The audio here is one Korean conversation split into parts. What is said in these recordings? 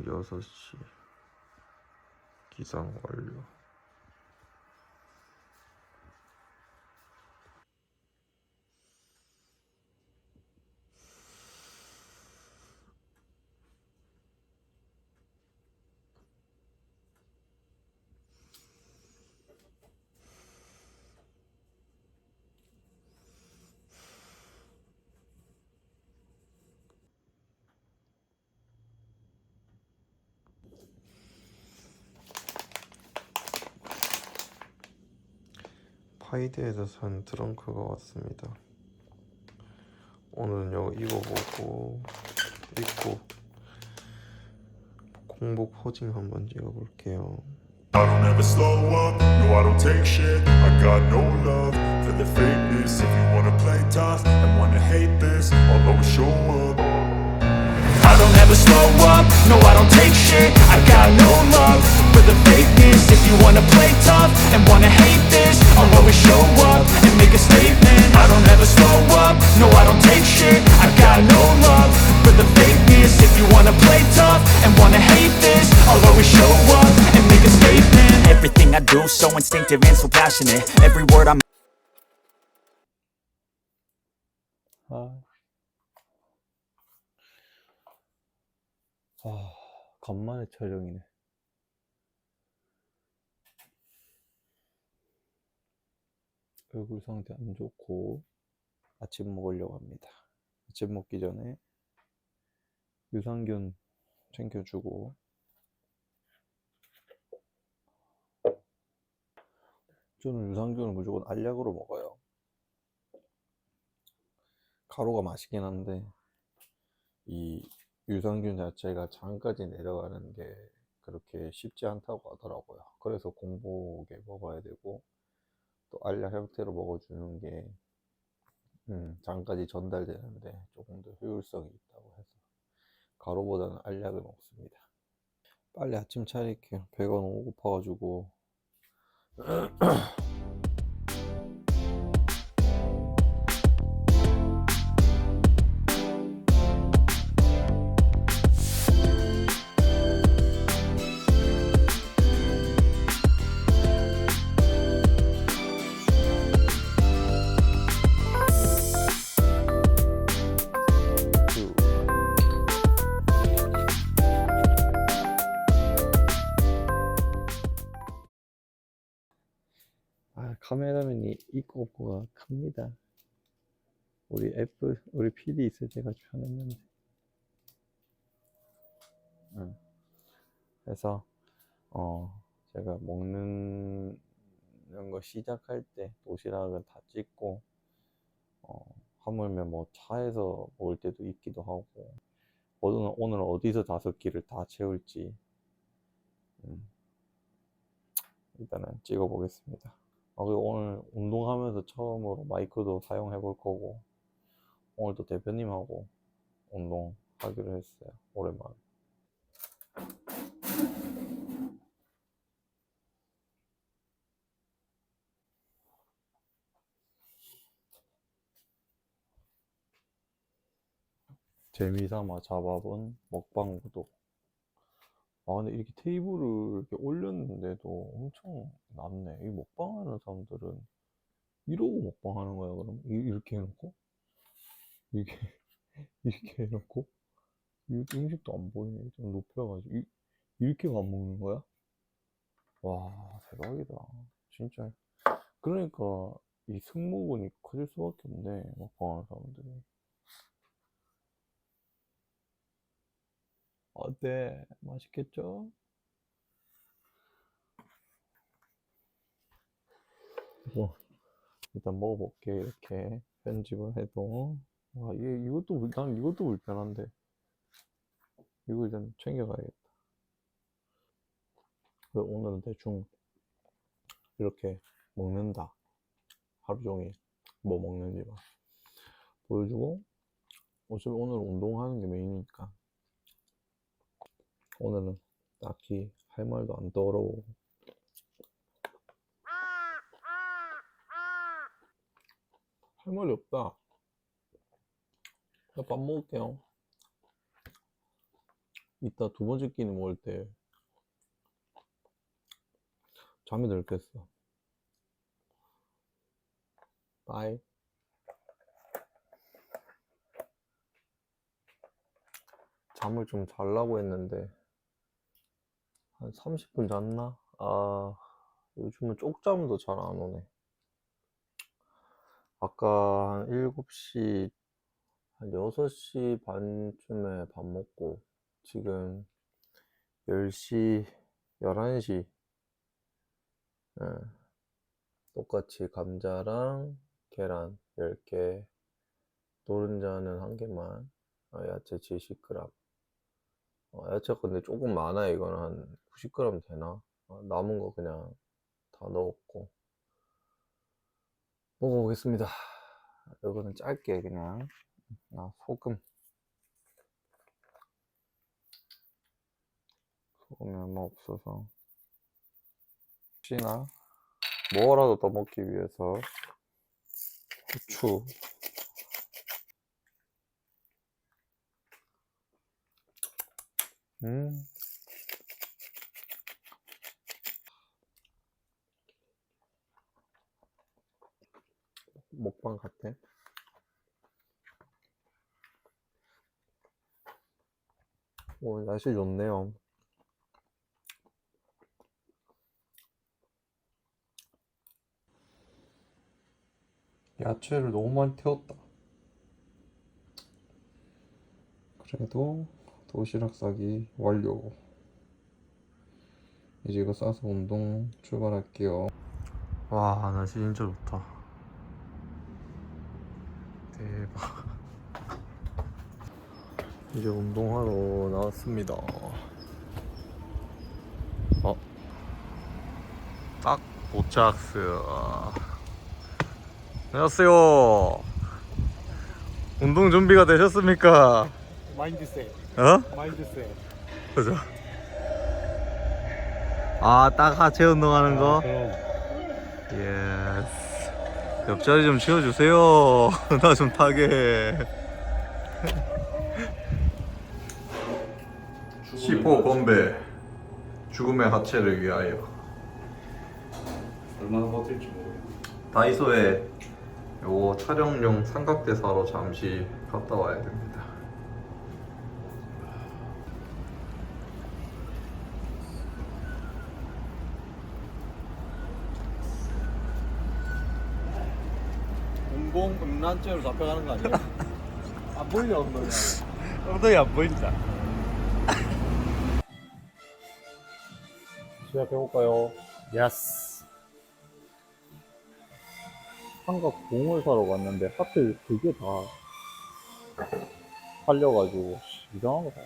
시각 6시 기상 완료 파이드에서 산 트렁크가 왔습니다 오늘은 요 이거 보고 입고 공복 포징 한번 찍어볼게요 I don't ever slow up, no I don't take shit I got no love for the fakeness If you wanna play tough and wanna hate this I'll always show up I don't ever slow up, no I don't take shit I got no love for the fakeness If you wanna play tough and wanna hate this I'll always show up and make a statement I don't ever slow up, no I don't take shit I got no love for the fakeness If you wanna play tough and wanna hate this I'll always show up and make a statement Everything I do so instinctive and so passionate Every word I'm 아, 아 간만에 촬영이네. 얼굴 상태 안 좋고 아침 먹으려고 합니다. 아침 먹기 전에 유산균 챙겨주고 저는 유산균을 무조건 알약으로 먹어요. 가루가 맛있긴 한데 이 유산균 자체가 장까지 내려가는 게 그렇게 쉽지 않다고 하더라고요. 그래서 공복에 먹어야 되고 또 알약 형태로 먹어주는 게 음, 장까지 전달되는데 조금 더 효율성이 있다고 해서 가루보다는 알약을 먹습니다. 빨리 아침 차릴게요. 배가 너무 고파가지고 있고 없고가 큽니다. 우리 F, 우리 PD 있을 때가 편했는데. 응. 그래서, 어, 제가 먹는 거 시작할 때 도시락은 다 찍고, 어, 하물며 뭐 차에서 먹을 때도 있기도 하고, 오늘, 오늘 어디서 다섯 끼를 다 채울지, 음, 일단은 찍어 보겠습니다. 아, 그리고 오늘 운동하면서 처음으로 마이크도 사용해 볼 거고, 오늘도 대표님하고 운동하기로 했어요. 오랜만에. 재미삼아 잡아본 먹방 구독. 아, 근데 이렇게 테이블을 이렇게 올렸는데도 엄청 낮네. 이 먹방하는 사람들은 이러고 먹방하는 거야, 그럼? 이- 이렇게 해놓고? 이렇게, 이렇게 해놓고? 이 음식도 안 보이네. 좀 높여가지고. 이, 이렇게가 안 먹는 거야? 와, 대박이다. 진짜. 그러니까 이 승모근이 커질 수밖에 없네. 먹방하는 사람들이. 어때? 맛있겠죠? 뭐, 일단 먹어볼게, 이렇게. 편집을 해도. 와, 이게, 이것도, 불- 난 이것도 불편한데. 이거 일단 챙겨가야겠다. 오늘은 대충 이렇게 먹는다. 하루 종일 뭐 먹는지만 보여주고, 어차피 오늘 운동하는 게 메인이니까. 오늘은 딱히 할 말도 안 떠오르고 할 말이 없다. 나밥 먹을게요. 이따 두 번째 끼니 먹을 때 잠이 들겠어. 바이. 잠을 좀 자려고 했는데 한 30분 잤나? 아, 요즘은 쪽잠도 잘 안 오네. 아까 한 7시, 한 6시 반쯤에 밥 먹고, 지금 10시, 11시, 예, 똑같이 감자랑 계란 10개, 노른자는 한 개만, 아, 야채 70g. 어, 야채가 근데 조금 많아, 이거는 한 90g 되나? 어, 남은 거 그냥 다 넣었고. 먹어보겠습니다. 이거는 짧게 그냥 아, 소금 소금이 얼마 없어서 혹시나 뭐라도 더 먹기 위해서 후추 음 먹방 같아. 오, 날씨 좋네요. 야채를 너무 많이 태웠다. 그래도 도시락 싸기 완료. 이제 이거 싸서 운동 출발할게요. 와, 날씨 진짜 좋다. 대박. 이제 운동하러 나왔습니다. 어? 딱 도착스. 안녕하세요. 운동 준비가 되셨습니까? 마인드셋, 어? 마인드셋. 그죠? 아, 딱 하체 운동하는 거? 그럼 예스. 옆자리 좀 치워주세요. 나 좀 타게. 10호 건배. 죽음의 하체를 위하여. 얼마나 버틸지 모르겠네. 다이소에 요거 촬영용 삼각대 사러 잠시 갔다 와야 됩니다. 공공 음란죄로 잡혀가는 거 아니야? 안 보이냐 엉덩이? 엉덩이 안 보인다. 시작해볼까요? 예스. 삼각 공을 사러 갔는데 하필 그게 다 팔려가지고 이상한 거 다.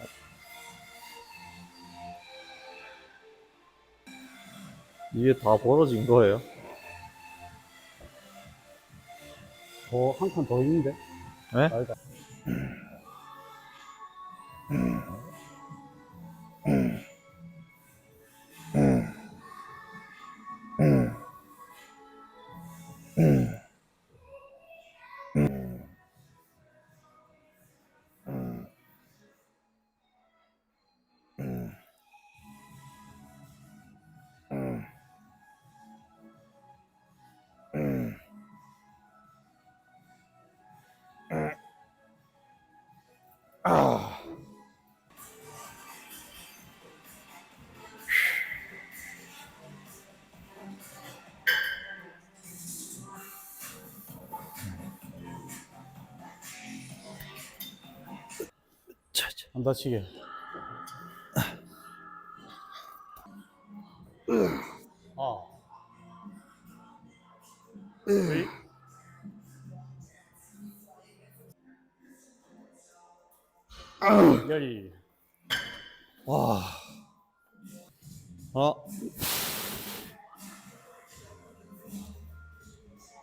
이게 다 벌어진 거예요? 더한 칸 더 있는데? 네? 안 다치게. 아. 왜? 열이. 와. 하나.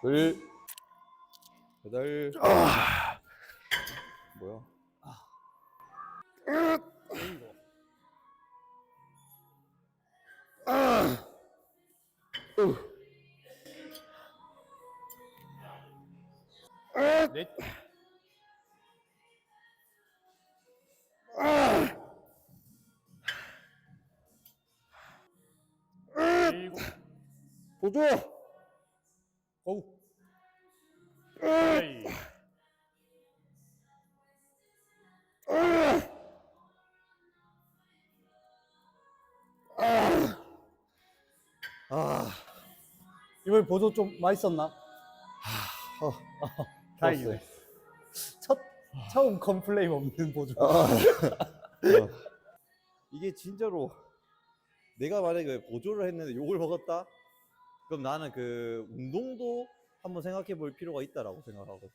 둘. 여덟. 뭐야? 아! 으. 아! 넷. 아! 일곱. 보조! 어우. 으. 에이. 아. 이번 보조 좀 맛있었나? 어, 다행이네. 첫 처음 컴플레인 없는 보조. 어. 이게 진짜로 내가 만약에 보조를 했는데 욕을 먹었다? 그럼 나는 그 운동도 한번 생각해 볼 필요가 있다라고 생각하거든.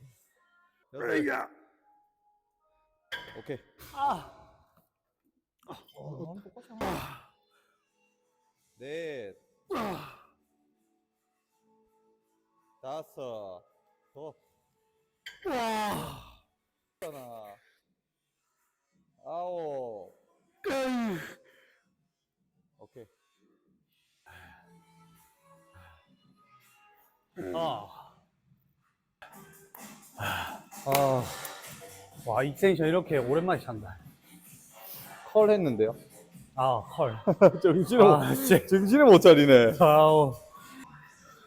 여튼- 오케이. 아. 넷. 다섯. 더. 하나. 아홉. 오케이. 아. 아. 와 익스텐션 이렇게 오랜만에 찬다. 컬 했는데요. 아 헐. 정신을 아 씨. 정신을 못 차리네. 아우.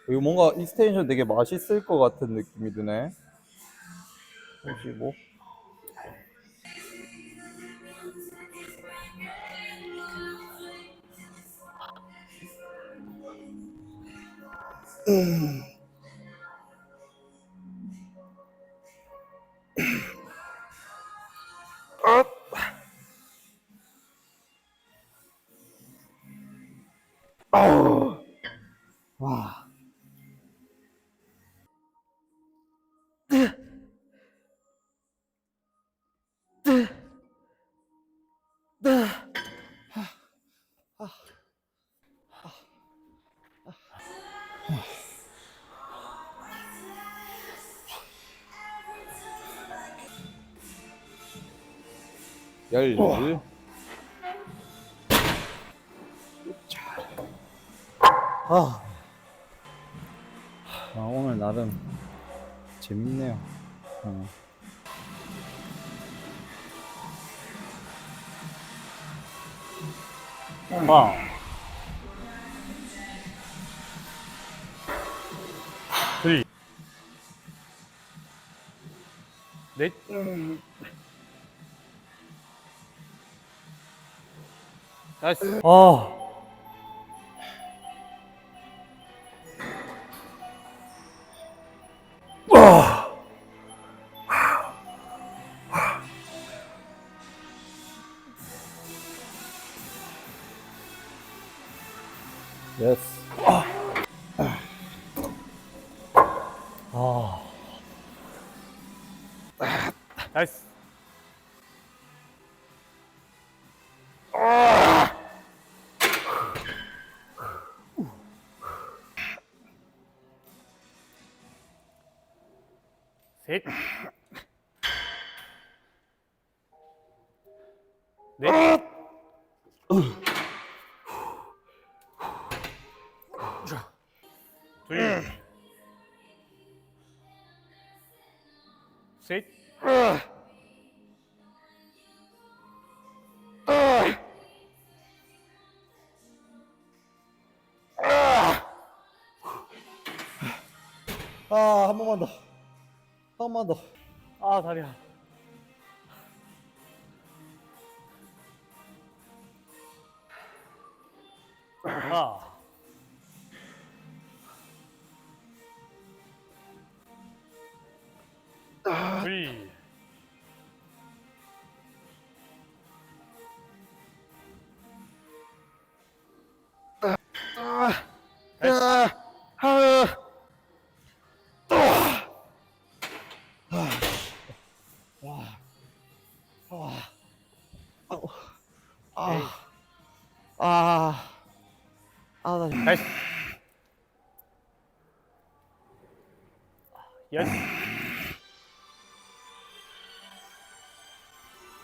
이거 뭔가 익스텐션 되게 맛있을 것 같은 느낌이 드네. 보시고. 열. 아. 아, 오늘 나름 재밌네요. 어. 아. 둘. 넷. 나이스. 아. 셋. 넷. 둘. 셋. 아, 한 번만 더. 한 번만 더. 아 다리야. 하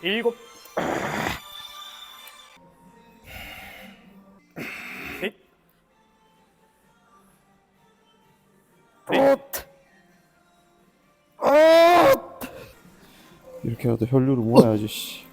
일곱. 이렇게 해도 혈류를 모아야지, 씨.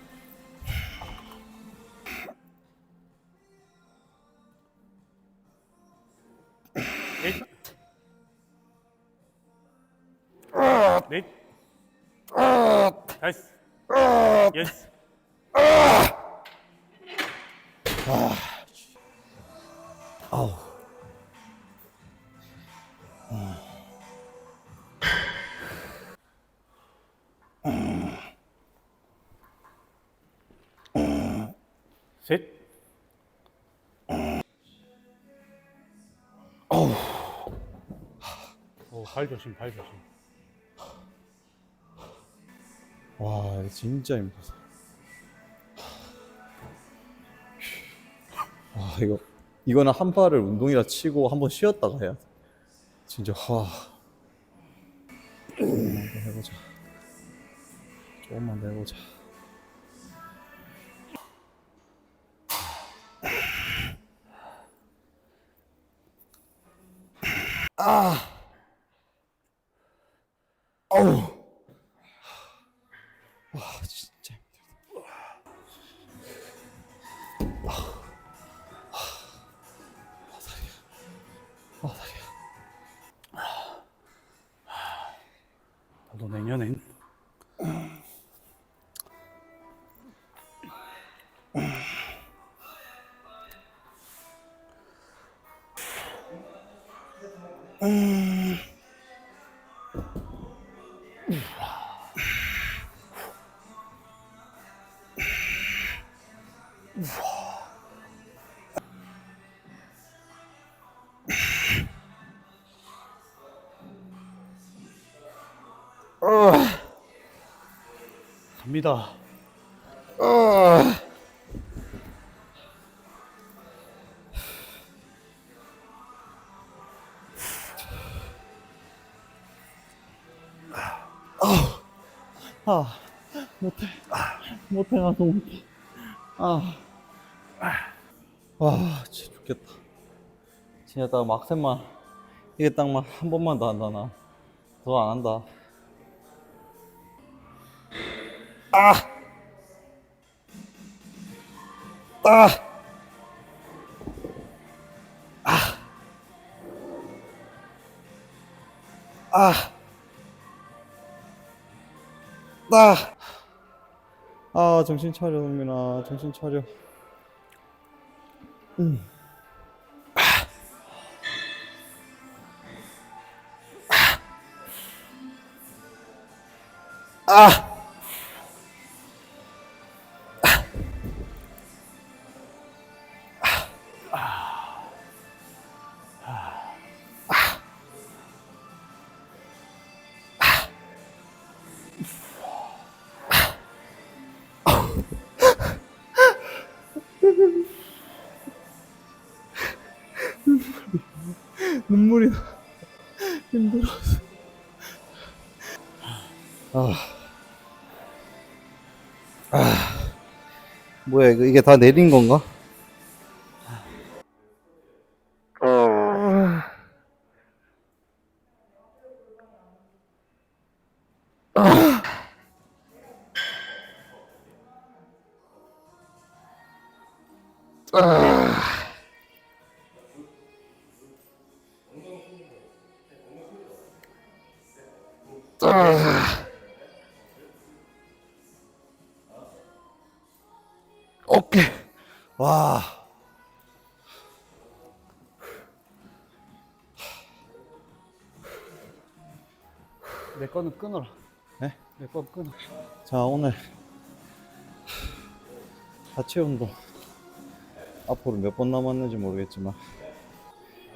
오, 발 조심, 발 조심. 와 진짜 힘들어. 와 이거 이거는 한 팔을 운동이라 치고 한 번 쉬었다가 해야 돼. 진짜 와. 더 해보자. 조금만 더 해보자. 아. 어우. 와 진짜 힘들다. 아 다리야. 나도 내년엔 갑니다. 아 못해. 못해 나 너무 못해. 아. 와 진짜 죽겠다. 진짜 딱 막sem만 이게 딱만 한 번만 더 한다 나. 더 안 한다. 아. 아. 아. 아. 아, 정신 차려, 동민아. 정신 차려. 음. 아. 눈물이 나. 힘들어서. 아. 아. 뭐야, 이거, 이게 다 내린 건가? 아. 끊어라. 네? 내거 끊어. 자, 오늘 하체 운동 앞으로 몇 번 남았는지 모르겠지만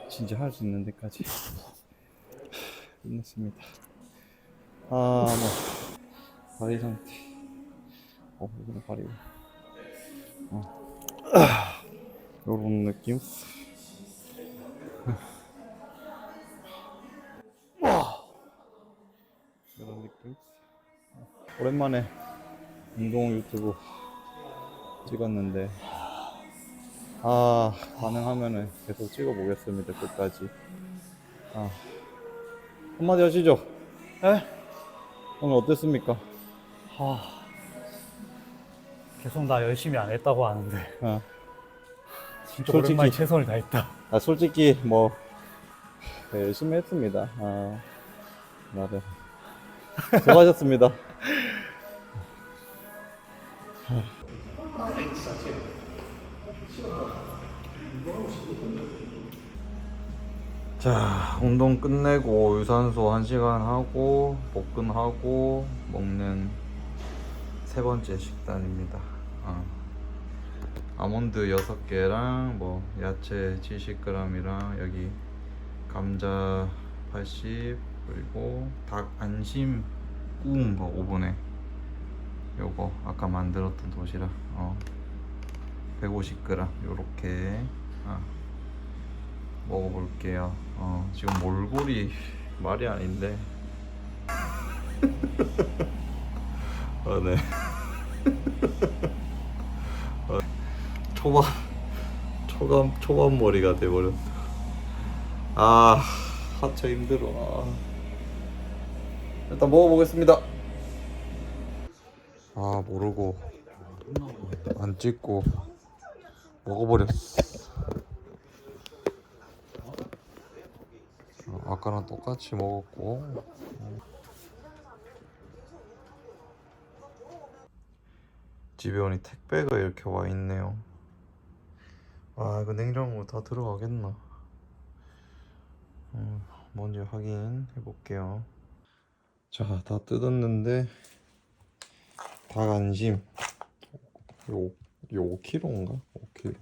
진짜 할 수 있는 데까지 끝냈습니다. 아, 뭐 다리 상태. 어, 이거는 발이고. 어. 요런 느낌. 오랜만에 운동 유튜브 찍었는데 아 가능하면은 계속 찍어보겠습니다 끝까지 아 한마디 하시죠 에? 오늘 어땠습니까? 아, 계속 나 열심히 안 했다고 하는데 아, 진짜 솔직히- 오랜만에 최선을 다했다. 아, 솔직히 뭐 네, 열심히 했습니다 아 나름 수고하셨습니다. 자, 운동 끝내고 유산소 1시간 하고 복근하고 먹는 세 번째 식단입니다. 어. 아몬드 6개랑 뭐 야채 70g이랑 여기 감자 80 그리고 닭 안심 구운 거 오븐에. 요거 아까 만들었던 도시락. 어. 150g 요렇게. 아, 먹어볼게요. 어. 지금 몰골이 말이 아닌데. 아네. 어, 초반 초반 초반 머리가 돼버렸어 아 하체 힘들어. 아. 일단 먹어보겠습니다. 아 모르고 안 찍고 먹어버렸어. 어, 아까랑 똑같이 먹었고. 집에 오니 택배가 이렇게 와 있네요. 아 이거 냉장고 다 들어가겠나? 음, 뭔지 확인해 볼게요 자 다 뜯었는데 닭 안심. 요, 요 5kg인가? 5kg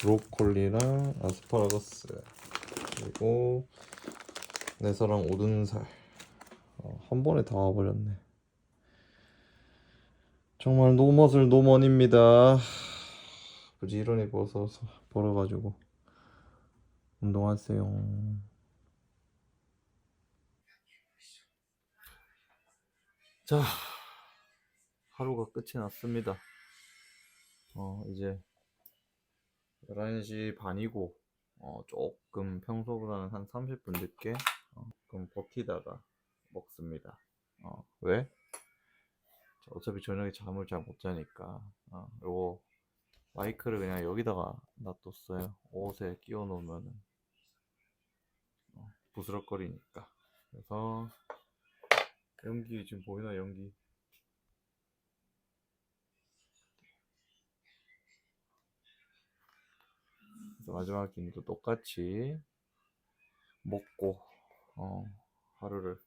브로콜리랑 아스파라거스. 그리고 내서랑 오든살. 어, 한 번에 다 와버렸네. 정말 노멋을 노먼입니다. 부지런히 벗어서 벌어가지고. 운동하세요 자 하루가 끝이 났습니다. 어, 이제 11시 반이고, 어, 조금 평소보다는 한 30분 늦게, 어, 좀 버티다가 먹습니다. 어, 왜? 저 어차피 저녁에 잠을 잘 못 자니까, 어, 요거, 마이크를 그냥 여기다가 놔뒀어요. 옷에 끼워 놓으면은, 어, 부스럭거리니까. 그래서, 연기 지금 보이나, 연기? 마지막 끼니도 똑같이 먹고 어, 하루를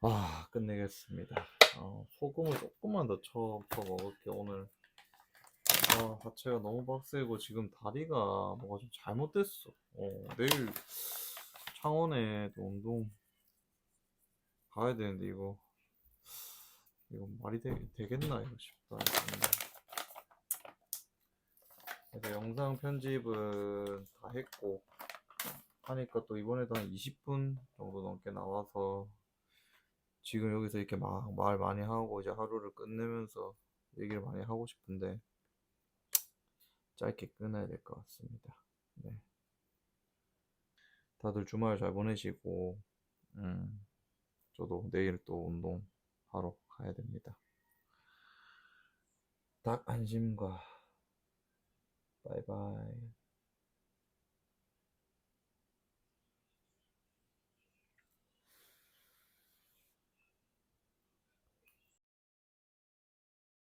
아 끝내겠습니다. 어, 소금을 조금만 더 쳐서 먹을게 오늘. 아 하체가 너무 빡세고 지금 다리가 뭐가 좀 잘못됐어. 어, 내일 창원에 또 운동 가야 되는데 이거 이거 말이 되, 되겠나 이거 싶다. 음. 그래서 영상 편집은 다 했고 하니까 또 이번에도 한 20분 정도 넘게 나와서 지금 여기서 이렇게 막 말 많이 하고 이제 하루를 끝내면서 얘기를 많이 하고 싶은데 짧게 끊어야 될 것 같습니다. 네. 다들 주말 잘 보내시고 음, 저도 내일 또 운동하러 가야 됩니다. 닭 안심과 바이바이.